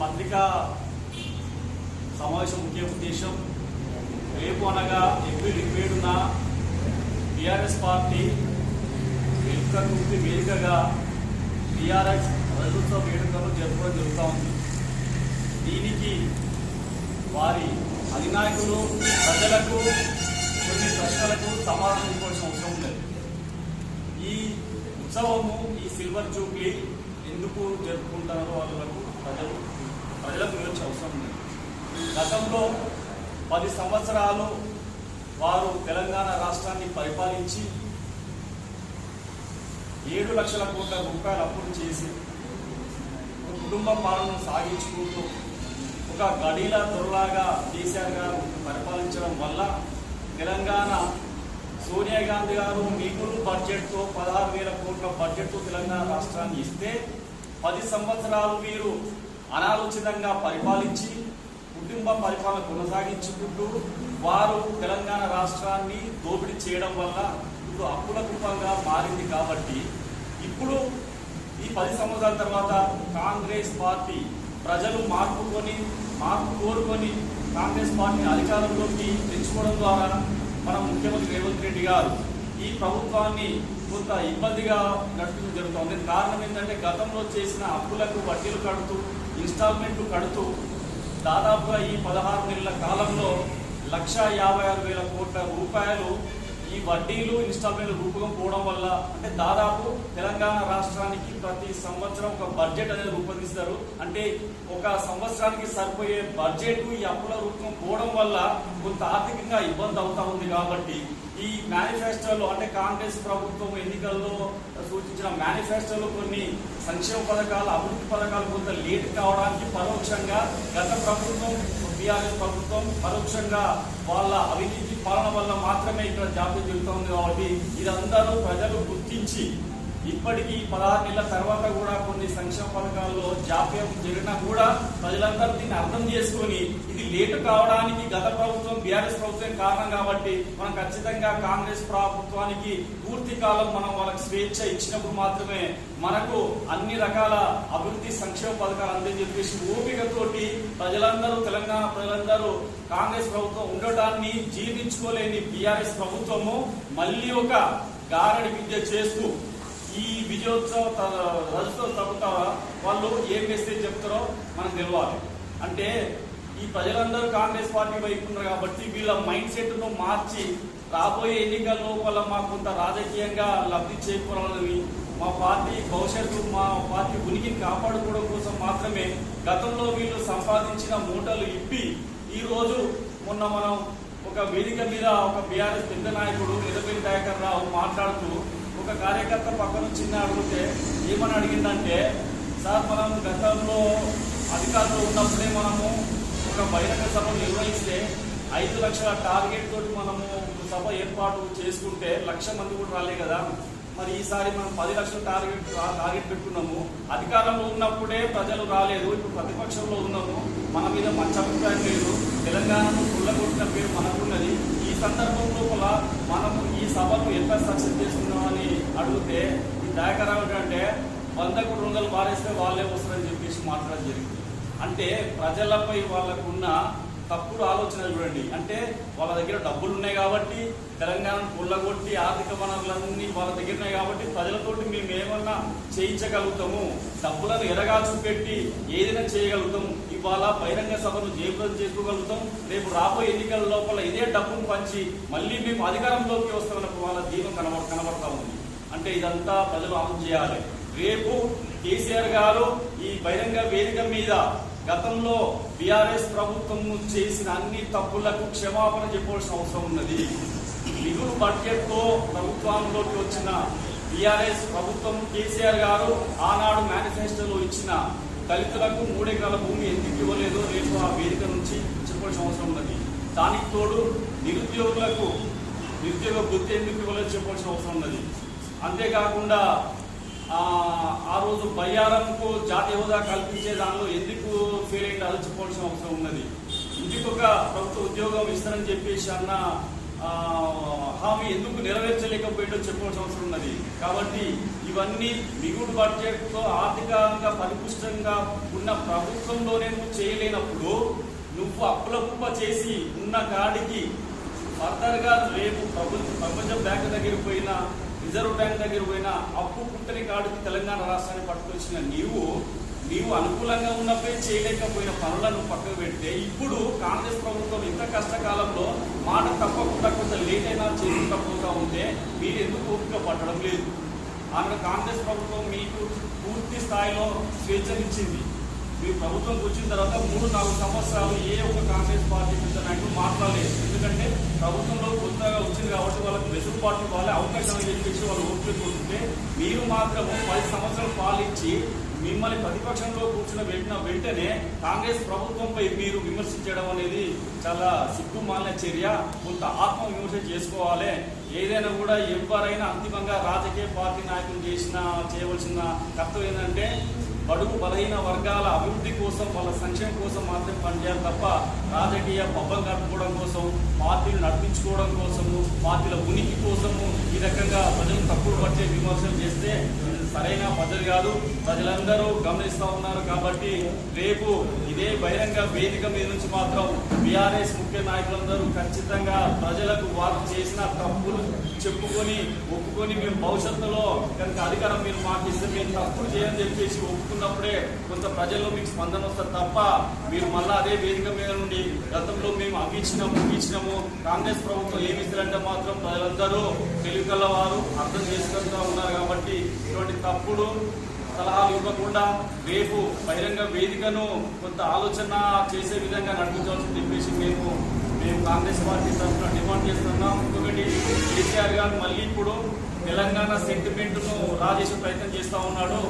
పత్రికా సమావేశం ముఖ్య ఉద్దేశం రేపు అనగా ఏప్రిల్ ఇరవై ఏడున టీఆర్ఎస్ పార్టీ వెనుక గుర్తి వేదికగా టీఆర్ఎస్ రజోత్సవ వేడుకలు జరుపుకోవడం జరుగుతూ ఉంది. దీనికి వారి అధినాయకులు ప్రజలకు కొన్ని ప్రశ్నలకు సమాధానం ఇవ్వాల్సిన అవసరం ఉన్నది. ఈ ఉత్సవము ఈ సిల్వర్ జూబ్లీ ఎందుకు జరుపుకుంటారో వాళ్ళకు ప్రజలు ప్రజలకు వివరించే అవసరం ఉంది గతంలో పది సంవత్సరాలు వారు తెలంగాణ రాష్ట్రాన్ని పరిపాలించి ఏడు లక్షల కోట్ల రూపాయలు అప్పులు చేసి ఒక కుటుంబ పాలనను సాగించుకుంటూ ఒక గడీల దొరలాగా కేసీఆర్ గారు పరిపాలించడం వల్ల తెలంగాణ సోనియా గాంధీ గారు మిగులు బడ్జెట్తో పదహారు వేల కోట్ల బడ్జెట్తో తెలంగాణ రాష్ట్రాన్ని ఇస్తే పది సంవత్సరాలు వీరు అనాలోచితంగా పరిపాలించి కుటుంబ పరిపాలన కొనసాగించుకుంటూ వారు తెలంగాణ రాష్ట్రాన్ని దోపిడీ చేయడం వల్ల ఇప్పుడు అప్పుల కుటుంబంగా మారింది కాబట్టి ఇప్పుడు ఈ పది సంవత్సరాల తర్వాత కాంగ్రెస్ పార్టీ ప్రజలు మార్పు కొని మార్పు కోరుకొని కాంగ్రెస్ పార్టీని అధికారంలోకి తెచ్చుకోవడం ద్వారా మన ముఖ్యమంత్రి రేవంత్ రెడ్డి గారు ఈ ప్రభుత్వాన్ని కొంత ఇబ్బందిగా నడుపుతూ జరుగుతుంది. కారణం ఏంటంటే గతంలో చేసిన అప్పులకు వడ్డీలు కడుతూ ఇన్స్టాల్మెంట్లు కడుతూ దాదాపుగా ఈ పదహారు నెలల కాలంలో లక్ష యాభై ఆరు వేల కోట్ల రూపాయలు ఈ వడ్డీలు ఇన్స్టాల్మెంట్ రూపకం పోవడం వల్ల అంటే దాదాపు తెలంగాణ రాష్ట్రానికి ప్రతి సంవత్సరం ఒక బడ్జెట్ అనేది రూపొందిస్తారు. అంటే ఒక సంవత్సరానికి సరిపోయే బడ్జెట్ ఈ అప్పుల రూపం పోవడం వల్ల కొంత ఆర్థికంగా ఇబ్బంది అవుతా ఉంది కాబట్టి ఈ మేనిఫెస్టోలో అంటే కాంగ్రెస్ ప్రభుత్వం ఎన్నికల్లో సూచించిన మేనిఫెస్టోలో కొన్ని సంక్షేమ పథకాలు అభివృద్ధి పథకాలు కొంత లేట్ కావడానికి పరోక్షంగా గత ప్రభుత్వం టీఆర్ఎస్ ప్రభుత్వం పరోక్షంగా వాళ్ళ అవినీతి పాలన వల్ల మాత్రమే ఇక్కడ జాతీయ జరుగుతుంది కాబట్టి ఇదందరూ ప్రజలు గుర్తించి ఇప్పటికీ పదహారు నెలల తర్వాత కూడా కొన్ని సంక్షేమ పథకాల్లో జాప్యం జరిగినా కూడా ప్రజలందరూ దీన్ని అర్థం చేసుకొని ఇది లేటు కావడానికి గత ప్రభుత్వం బీఆర్ఎస్ ప్రభుత్వం కారణం కాబట్టి మనం ఖచ్చితంగా కాంగ్రెస్ ప్రభుత్వానికి పూర్తి కాలం మనం వాళ్ళకి స్వేచ్ఛ ఇచ్చినప్పుడు మాత్రమే మనకు అన్ని రకాల అభివృద్ధి సంక్షేమ పథకాలు అందని చెప్పేసి ఓపికతోటి ప్రజలందరూ తెలంగాణ ప్రజలందరూ కాంగ్రెస్ ప్రభుత్వం ఉండటాన్ని జీర్ణించుకోలేని బీఆర్ఎస్ ప్రభుత్వము మళ్ళీ ఒక గారడి విద్య చేస్తూ ఈ విజయోత్సవ త- రజతోత్సవ తప్పుతా వాళ్ళు ఏం మెసేజ్ చెప్తారో మనకు తెలియాలి అంటే ఈ ప్రజలందరూ కాంగ్రెస్ పార్టీ వైపు ఉన్నారు కాబట్టి వీళ్ళ మైండ్ సెట్ను మార్చి రాబోయే ఎన్నికల లోపల మాకు కొంత రాజకీయంగా లబ్ధి చేకూరాలని మా పార్టీ భవిష్యత్తు మా పార్టీ ఉనికిని కాపాడుకోవడం కోసం మాత్రమే గతంలో వీళ్ళు సంపాదించిన మూటలు ఇప్పి ఈరోజు మొన్న మనం ఒక వేదిక మీద ఒక బీఆర్ఎస్ పెద్ద నాయకుడు ఎర్రపల్లి దయాకర్ రావు మాట్లాడుతూ ఒక కార్యకర్త పక్కన చిన్న అడిగితే ఏమని అడిగిందంటే సార్ మనం గతంలో అధికారంలో ఉన్నప్పుడే మనము ఒక బహిరంగ సభ నిర్వహిస్తే ఐదు లక్షల టార్గెట్ తోటి మనము సభ ఏర్పాటు చేసుకుంటే లక్ష మంది కూడా రాలే కదా. మరి ఈసారి మనం పది లక్షల టార్గెట్ టార్గెట్ పెట్టుకున్నాము. అధికారంలో ఉన్నప్పుడే ప్రజలు రాలేదు. ఇప్పుడు ప్రతిపక్షంలో ఉన్నాము. మన మీద మంచి అభిప్రాయం లేదు. తెలంగాణను కుళ్ళగొట్టిన పేరు మనకున్నది సందర్భం లోపల మనము ఈ సభను ఎంత సక్సెస్ చేసుకున్నామని అడిగితే ఈ దయాకరావు అంటే వందకు రెండు వందలు మారేస్తే వాళ్ళే వస్తారని చెప్పేసి మాట్లాడడం జరిగింది. అంటే ప్రజలపై వాళ్ళకున్న తప్పుడు ఆలోచనలు చూడండి. అంటే వాళ్ళ దగ్గర డబ్బులు ఉన్నాయి కాబట్టి తెలంగాణను పుల్లగొట్టి ఆర్థిక వనరులన్నీ వాళ్ళ దగ్గర ఉన్నాయి కాబట్టి ప్రజలతోటి మేము ఏమన్నా చేయించగలుగుతాము? డబ్బులను ఎరగా పెట్టి ఏదైనా చేయగలుగుతాం ఇవాళ బహిరంగ సభను జయప్రదం చేసుకోగలుగుతాం. రేపు రాబోయే ఎన్నికల లోపల ఇదే డబ్బును పంచి మళ్ళీ మేము అధికారంలోకి వస్తామన్నప్పుడు వాళ్ళ దీపం కనబ కనబడతా ఉంది. అంటే ఇదంతా ప్రజలు అమలు చేయాలి. రేపు కేసీఆర్ గారు ఈ బహిరంగ వేదిక మీద గతంలో బీఆర్ఎస్ ప్రభుత్వం చేసిన అన్ని తప్పులకు క్షమాపణ చెప్పవలసిన అవసరం ఉన్నది. మిగులు బడ్జెట్తో ప్రభుత్వంలోకి వచ్చిన బీఆర్ఎస్ ప్రభుత్వం కేసీఆర్ గారు ఆనాడు మేనిఫెస్టోలో ఇచ్చిన దళితులకు మూడెకరాల భూమి ఎందుకు ఇవ్వలేదో రేపు ఆ వేదిక నుంచి చెప్పవలసిన అవసరం ఉన్నది. దానికి తోడు నిరుద్యోగులకు నిరుద్యోగ గుర్తు ఎందుకు ఇవ్వలేదు చెప్పవలసిన అవసరం ఉన్నది. అంతేకాకుండా ఆ, రోజు బయ్యారంకు జాతీయ హోదా కల్పించే దానిలో ఎందుకు ఫెయిల్ అయితే అలచిపోవాల్సిన అవసరం ఉన్నది. ఇంటికొక ప్రభుత్వ ఉద్యోగం ఇస్తారని చెప్పేసి అన్న హామీ ఎందుకు నెరవేర్చలేకపోయిందో చెప్పవలసిన అవసరం ఉన్నది. కాబట్టి ఇవన్నీ మిగుడు బడ్జెట్తో ఆర్థికంగా పరిపుష్టంగా ఉన్న ప్రభుత్వంలోనే నువ్వు చేయలేనప్పుడు నువ్వు అప్పుల కుప్ప చేసి ఉన్న కాడికి ఫర్దర్గా రేపు ప్రభుత్వ ప్రపంచ బ్యాంక్ దగ్గర పోయినా రిజర్వ్ బ్యాంక్ దగ్గర పోయిన అప్పు పుట్టని కాడికి తెలంగాణ రాష్ట్రాన్ని పట్టుకొచ్చిన నీవు నీవు అనుకూలంగా ఉన్నప్పుడే చేయలేకపోయిన పనులను పక్కకు పెడితే ఇప్పుడు కాంగ్రెస్ ప్రభుత్వం ఇంత కష్టకాలంలో మాట తప్పకుండా కొంత లేట్ అయినా చేసుకుంటా పోతా ఉంటే మీరు ఎందుకు ఓపిక పట్టడం లేదు? అక్కడ కాంగ్రెస్ ప్రభుత్వం మీకు పూర్తి స్థాయిలో స్వేచ్ఛనిచ్చింది. మీ ప్రభుత్వంకి వచ్చిన తర్వాత మూడు నాలుగు సంవత్సరాలు ఏ ఒక్క కాంగ్రెస్ పార్టీ పెద్ద నాయకులు మాట్లాడలేదు. ఎందుకంటే ప్రభుత్వంలో కొత్తగా వచ్చింది కాబట్టి వాళ్ళకి వెసులుబాటు వాళ్ళే అవకాశం చెప్పేసి వాళ్ళు ఓట్లు చూస్తుంటే మీరు మాత్రం పది సంవత్సరాలు పాలించి మిమ్మల్ని ప్రతిపక్షంలో కూర్చుని పెట్టిన వెంటనే కాంగ్రెస్ ప్రభుత్వంపై మీరు విమర్శించడం అనేది చాలా సిగ్గుమాలిన చర్య. కొంత ఆత్మ విమర్శ చేసుకోవాలి. ఏదైనా కూడా ఎవరైనా అంతిమంగా రాజకీయ పార్టీ నాయకులు చేసిన చేయవలసిన కర్తవ్యం ఏంటంటే బడుగు బలహీన వర్గాల అభివృద్ధి కోసం వాళ్ళ సంక్షేమం కోసం మాత్రం పనిచేయాలి తప్ప రాజకీయ పబ్బం కట్టుకోవడం కోసం పార్టీలు నడిపించుకోవడం కోసము పార్టీల ఉనికి కోసము ఈ రకంగా ప్రజలు తప్పుడు పట్టే విమర్శలు చేస్తే సరైన పద్ధతి కాదు. ప్రజలందరూ గమనిస్తూ ఉన్నారు కాబట్టి రేపు ఇదే బహిరంగ వేదిక మీద నుంచి మాత్రం బీఆర్ఎస్ ముఖ్య నాయకులందరూ ఖచ్చితంగా ప్రజలకు వారు చేసిన తప్పులు చెప్పుకొని ఒప్పుకొని మేము భవిష్యత్తులో కనుక అధికారం మీరు మాకు ఇస్తే మేము తప్పులు చేయని చెప్పేసి ఒప్పుకున్నప్పుడే కొంత ప్రజల్లో మీకు స్పందన వస్తారు తప్ప మీరు మళ్ళీ అదే వేదిక మీద నుండి గతంలో మేము అవి ఇచ్చినాము ఇచ్చినాము కాంగ్రెస్ ప్రభుత్వం ఏమి ఇస్తారంటే మాత్రం ప్రజలందరూ తెలుగుల వారు అర్థం చేసుకుంటూ ఉన్నారు కాబట్టి ఇటువంటి తప్పుడు సలహాలు ఇవ్వకుండా రేపు బహిరంగ వేదికను కొంత ఆలోచన చేసే విధంగా నడిపించాల్సి చెప్పేసి మేము మేము కాంగ్రెస్ పార్టీ తరఫున డిమాండ్ చేస్తున్నాం. ఇంకొకటి కేసీఆర్ గారు మళ్ళీ ఇప్పుడు తెలంగాణ సెంటిమెంట్ను రాజేసే ప్రయత్నం చేస్తూ ఉన్నాడు.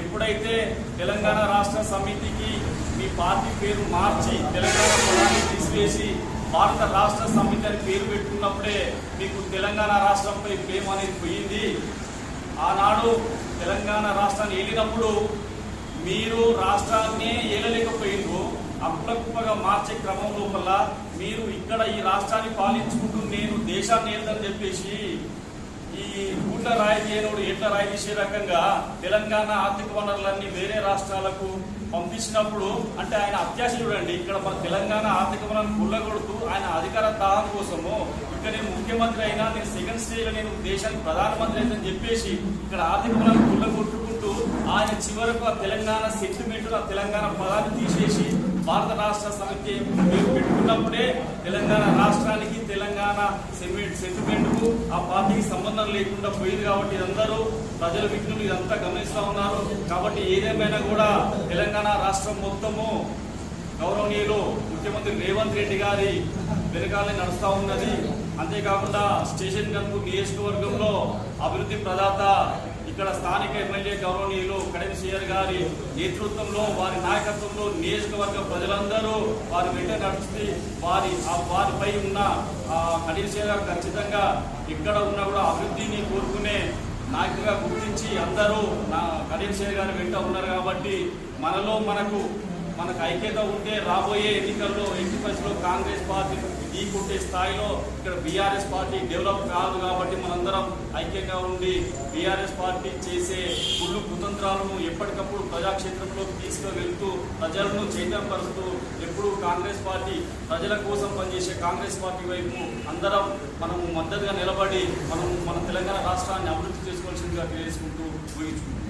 ఎప్పుడైతే తెలంగాణ రాష్ట్ర సమితికి మీ పార్టీ పేరు మార్చి తెలంగాణ పదాన్ని తీసివేసి భారత రాష్ట్ర సమితి అని పేరు పెట్టుకున్నప్పుడే మీకు తెలంగాణ రాష్ట్రంపై ప్రేమ అనేది పోయింది. ఆనాడు తెలంగాణ రాష్ట్రాన్ని ఏలినప్పుడు మీరు రాష్ట్రాన్ని ఏలలేకపోయిండ్రు. అప్పులకుప్పగా మార్చే క్రమం లోపల మీరు ఇక్కడ ఈ రాష్ట్రాన్ని పాలించుకుంటూ నేను దేశాన్ని ఏదని చెప్పేసి ఈ ఊట రాయి చేయనోడు ఎట్ల రాయి తీసే రకంగా తెలంగాణ ఆర్థిక వనరులన్నీ వేరే రాష్ట్రాలకు పంపించినప్పుడు అంటే ఆయన అత్యాశ చూడండి. ఇక్కడ మన తెలంగాణ ఆర్థిక వనరులను గుల్లగొడుతూ ఆయన అధికార దాహం కోసము ఇక్కడ నేను ముఖ్యమంత్రి అయినా నేను సెకండ్ స్టేజ్లో నేను దేశానికి ప్రధానమంత్రి అయితే చెప్పేసి ఇక్కడ ఆర్థిక వనరులను గుల్లగొట్టుకుంటూ ఆయన చివరకు ఆ తెలంగాణ సెంటిమెంట్ ఆ తెలంగాణ పదాన్ని తీసేసి భారత రాష్ట్ర సమితి మేము పెట్టుకున్నప్పుడే తెలంగాణ రాష్ట్రానికి తెలంగాణ సెంటిమెంట్ సెంటిమెంట్కు ఆ పార్టీకి సంబంధం లేకుండా పోయింది కాబట్టి ఇదందరూ ప్రజల విఘ్నులు ఇదంతా గమనిస్తూ ఉన్నారు. కాబట్టి ఏదేమైనా కూడా తెలంగాణ రాష్ట్రం మొత్తము గౌరవనీయులు ముఖ్యమంత్రి రేవంత్ రెడ్డి గారి వెనకాలే నడుస్తూ ఉన్నది. అంతేకాకుండా స్టేషన్ కనుక నియోజకవర్గంలో అభివృద్ధి ప్రదాత ఇక్కడ స్థానిక ఎమ్మెల్యే గౌరవనీయులు కడెం గారి నేతృత్వంలో వారి నాయకత్వంలో నియోజకవర్గ ప్రజలందరూ వారి వెంట నడిచి వారి ఆ వారిపై ఉన్న కడెం గారు ఖచ్చితంగా ఇక్కడ ఉన్న కూడా అభివృద్ధిని కోరుకునే నాయకుగా గుర్తించి అందరూ నా కడెం గారి వెంట ఉన్నారు కాబట్టి మనలో మనకు మనకు ఐక్యత ఉంటే రాబోయే ఎన్నికల్లో ఎట్టి కాంగ్రెస్ పార్టీ ఢీ స్థాయిలో ఇక్కడ బీఆర్ఎస్ పార్టీ డెవలప్ కాదు కాబట్టి మనందరం ఐక్యంగా ఉండి బీఆర్ఎస్ పార్టీ చేసే కుళ్ళు కుతంత్రాలను ఎప్పటికప్పుడు ప్రజాక్షేత్రంలోకి తీసుకువెళ్తూ ప్రజలను చైతన్యపరుస్తూ ఎప్పుడు కాంగ్రెస్ పార్టీ ప్రజల కోసం పనిచేసే కాంగ్రెస్ పార్టీ వైపు అందరం మనము మద్దతుగా నిలబడి మనం మన తెలంగాణ రాష్ట్రాన్ని అభివృద్ధి చేసుకోవాల్సిందిగా తెలియజేసుకుంటూ ముగించుకుంటాం